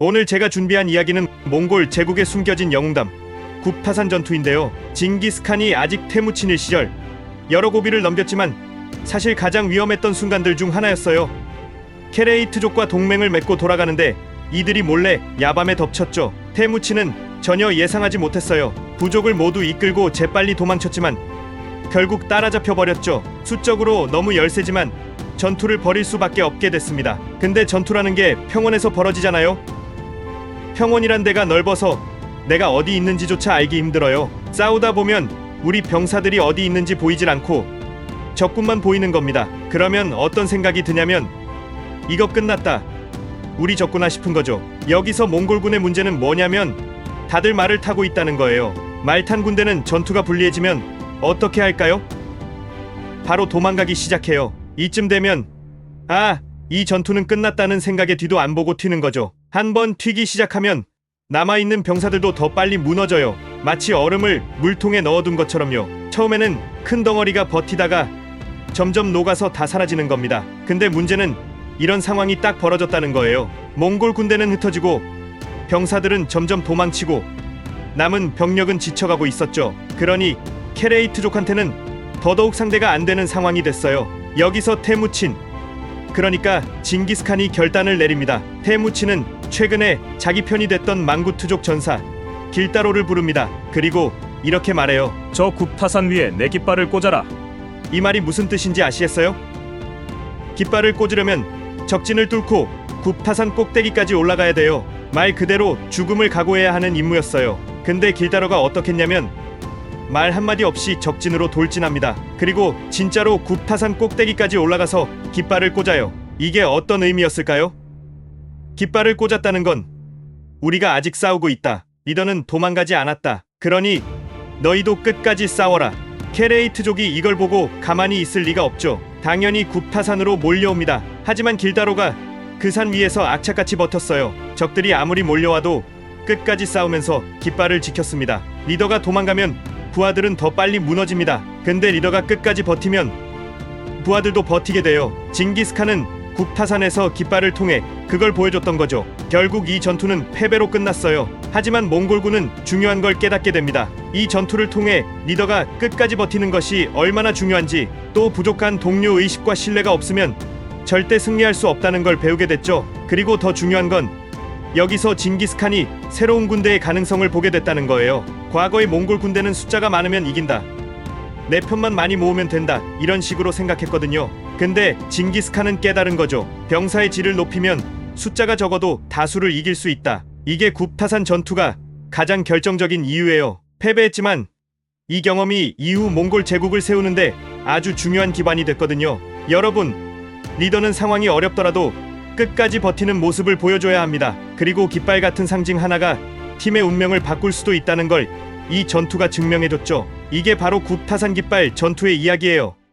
오늘 제가 준비한 이야기는 몽골 제국에 숨겨진 영웅담 굽타산 전투인데요. 징기스칸이 아직 태무친일 시절 여러 고비를 넘겼지만 사실 가장 위험했던 순간들 중 하나였어요. 케레이트족과 동맹을 맺고 돌아가는데 이들이 몰래 야밤에 덮쳤죠. 태무치는 전혀 예상하지 못했어요. 부족을 모두 이끌고 재빨리 도망쳤지만 결국 따라잡혀 버렸죠. 수적으로 너무 열세지만 전투를 벌일 수밖에 없게 됐습니다. 근데 전투라는 게 평원에서 벌어지잖아요. 평원이란 데가 넓어서 내가 어디 있는지조차 알기 힘들어요. 싸우다 보면 우리 병사들이 어디 있는지 보이질 않고 적군만 보이는 겁니다. 그러면 어떤 생각이 드냐면 이거 끝났다. 우리 적구나 싶은 거죠. 여기서 몽골군의 문제는 뭐냐면 다들 말을 타고 있다는 거예요. 말 탄 군대는 전투가 불리해지면 어떻게 할까요? 바로 도망가기 시작해요. 이쯤 되면 아, 이 전투는 끝났다는 생각에 뒤도 안 보고 튀는 거죠. 한번 튀기 시작하면 남아있는 병사들도 더 빨리 무너져요. 마치 얼음을 물통에 넣어둔 것처럼요. 처음에는 큰 덩어리가 버티다가 점점 녹아서 다 사라지는 겁니다. 근데 문제는 이런 상황이 딱 벌어졌다는 거예요. 몽골 군대는 흩어지고 병사들은 점점 도망치고 남은 병력은 지쳐가고 있었죠. 그러니 케레이트족한테는 더더욱 상대가 안 되는 상황이 됐어요. 여기서 태무친 그러니까 징기스칸이 결단을 내립니다. 태무치는 최근에 자기 편이 됐던 망구트족 전사 길다로를 부릅니다. 그리고 이렇게 말해요. 저 굽타산 위에 내 깃발을 꽂아라. 이 말이 무슨 뜻인지 아시겠어요? 깃발을 꽂으려면 적진을 뚫고 굽타산 꼭대기까지 올라가야 돼요. 말 그대로 죽음을 각오해야 하는 임무였어요. 근데 길다로가 어떻겠냐면 말 한마디 없이 적진으로 돌진합니다. 그리고 진짜로 굽타산 꼭대기까지 올라가서 깃발을 꽂아요. 이게 어떤 의미였을까요? 깃발을 꽂았다는 건 우리가 아직 싸우고 있다. 리더는 도망가지 않았다. 그러니 너희도 끝까지 싸워라. 케레이트족이 이걸 보고 가만히 있을 리가 없죠. 당연히 굽타산으로 몰려옵니다. 하지만 길다로가 그 산 위에서 악착같이 버텼어요. 적들이 아무리 몰려와도 끝까지 싸우면서 깃발을 지켰습니다. 리더가 도망가면 부하들은 더 빨리 무너집니다. 근데 리더가 끝까지 버티면 부하들도 버티게 돼요. 징기스칸은 굽타산에서 깃발을 통해 그걸 보여줬던 거죠. 결국 이 전투는 패배로 끝났어요. 하지만 몽골군은 중요한 걸 깨닫게 됩니다. 이 전투를 통해 리더가 끝까지 버티는 것이 얼마나 중요한지 또 부족한 동료 의식과 신뢰가 없으면 절대 승리할 수 없다는 걸 배우게 됐죠. 그리고 더 중요한 건 여기서 징기스칸이 새로운 군대의 가능성을 보게 됐다는 거예요. 과거의 몽골 군대는 숫자가 많으면 이긴다. 내 편만 많이 모으면 된다. 이런 식으로 생각했거든요. 근데 징기스칸은 깨달은 거죠. 병사의 질을 높이면 숫자가 적어도 다수를 이길 수 있다. 이게 굽타산 전투가 가장 결정적인 이유예요. 패배했지만 이 경험이 이후 몽골 제국을 세우는데 아주 중요한 기반이 됐거든요. 여러분, 리더는 상황이 어렵더라도 끝까지 버티는 모습을 보여줘야 합니다. 그리고 깃발 같은 상징 하나가 팀의 운명을 바꿀 수도 있다는 걸 이 전투가 증명해줬죠. 이게 바로 굽타산 깃발 전투의 이야기예요.